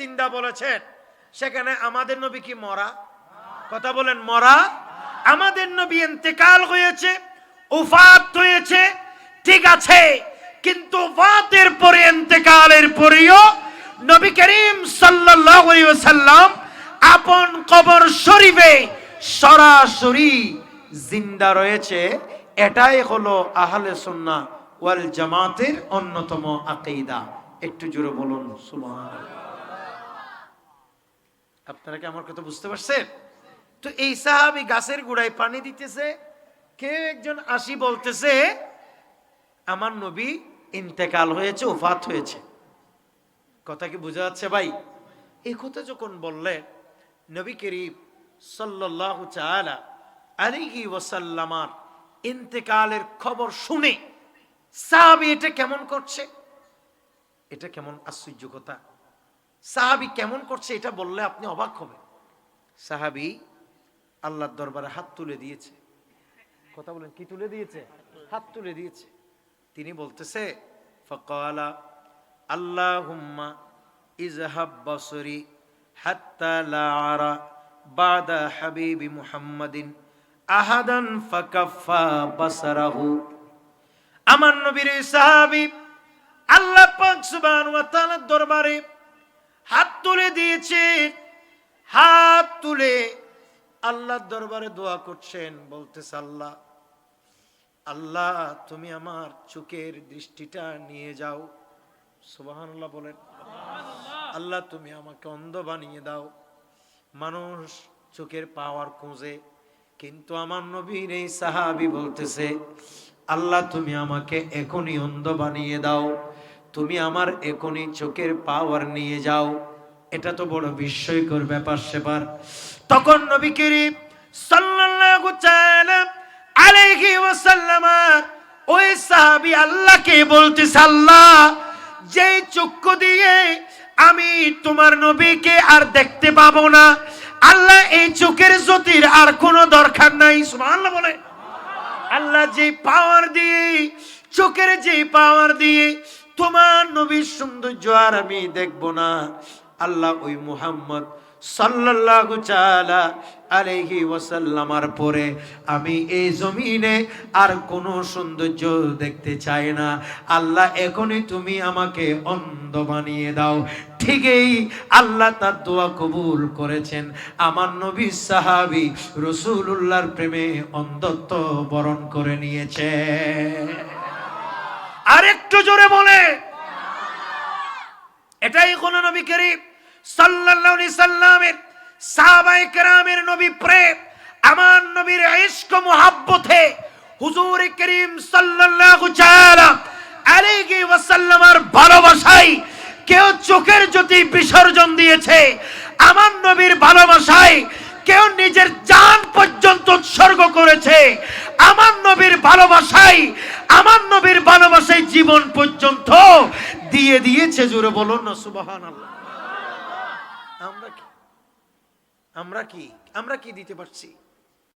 জিন্দা বলেছেন। সেখানে আমাদের নবী কি মরা? কথা বলেন, মরা। আমাদের নবী ইন্তেকাল হয়েছে, উফাত হয়েছে, ঠিক আছে, কিন্তু উফাতের পরে, ইন্তেকালের পরেও নবী করিম সাল্লাল্লাহু আলাইহি ওয়াসাল্লাম আপন কবর শরীফে সরাসরি জিন্দা রয়েছে। এটাই হলো আহলে সুন্নাহ ওয়াল জামাতের অন্যতম আকীদা। একটু জোরে বলুন, সুবহানাল্লাহ। আপনারা কি আমার কথা বুঝতে পারছেন? তো এই সাহাবি গাছের গোড়ায় পানি দিতেছে, কেউ একজন আসি বলতেছে, আমার নবী ইন্তেকাল হয়েছে, ওফাত হয়েছে। কথা কি বোঝা যাচ্ছে ভাই? এই কথা যখন বললেন, নবী করিম সাল্লাল্লাহু তাআলা আলাইহি ওয়াসাল্লামার ইন্তেকালের খবর শুনে সাহাবি এটা কেমন করছে? এটা কেমন আশ্চর্য কথা। সাহাবি কেমন করছে এটা বললে আপনি অবাক হবেন। সাহাবি আল্লাহর দরবারে হাত তুলে দিয়েছে। কথা বলেন, কি তুলে দিয়েছে? হাত তুলে দিয়েছে। তিনি বলতেছে, ফকালা আল্লাহুম্মা ইজহাব বসরি হাত্তা বাদা হাবিবি মুহাম্মাদিন আহাদান ফাকাফা বাসারাহু। আমার নবীর সাহাবী আল্লাহ পাক সুবহানাহু ওয়া তাআলার দরবারে হাত তুলে দিয়েছে। হাত তুলে আল্লাহর দরবারে দোয়া করছেন বলতেছে আল্লাহ আল্লাহ তুমি আমার চোখের দৃষ্টিটা নিয়ে যাও। সুবহানাল্লাহ বলেন। আল্লাহ তুমি আমাকে অন্ধ বানিয়ে দাও। মানুষ চোখের পাওয়ার খুঁজে কিন্তু আমার নবীর এই সাহাবি বলতেছে আল্লাহ তুমি আমাকে এখনই অন্ধ বানিয়ে দাও। তুমি আমার এখনই চোখের পাওয়ার নিয়ে যাও। এটা তো বড় বিস্ময়কর ব্যাপার সেবার। তখন নবী করিম সাল্লাল্লাহু আলাইহি ওয়াসাল্লাম ওই সাহাবী আল্লাহকে বলতেছে, আল্লাহ, যেই চক্ষু দিয়ে আমি তোমার নবীকে আর দেখতে পাবো না, আল্লাহ এই চোখের জ্যোতির আর কোনো দরকার নাই। সুবহানাল্লাহ বলে। আল্লাহ যে পাওয়ার দিয়ে, চোখের যে পাওয়ার দিয়ে তোমার নবীর সৌন্দর্য আর আমি দেখব না। আল্লাহ ওই মুহাম্মদ সাল্লাল্লাহু তাআলা আলাইহি ওয়াসাল্লামার পরে আমি এই জমিনে আর কোনো সৌন্দর্য দেখতে চাই না। আল্লাহ, এখনই তুমি আমাকে অন্ধ বানিয়ে দাও। ঠিকই আল্লাহ তার দোয়া কবুল করেছেন। আমার নবী সাহাবী রসুল্লাহর প্রেমে অন্ধত্ব বরণ করে নিয়েছে। আরেকটু জোরে বলে। এটাই কোন নবী করিম সাল্লাল্লাহু সাল্লামের সাহাবায়ে কেরামের নবী প্রেম। আমার নবীর ইশক মুহাব্বতে হুজুর করিম সাল্লাল্লাহু তাআলা আলাইহি ভালোবাসায় কেউ চোখের জ্যোতি বিসর্জন দিয়েছে। আমার নবীর ভালোবাসায় কেউ নিজের জান পর্যন্ত উৎসর্গ করেছে। আমার নবীর ভালোবাসায় আমার নবীর ভালোবাসায় জীবন পর্যন্ত দিয়ে দিয়েছে জোরে বলুন না সুবাহান আমরা কি? আমরা কি? আমরা কি দিতে পারছি?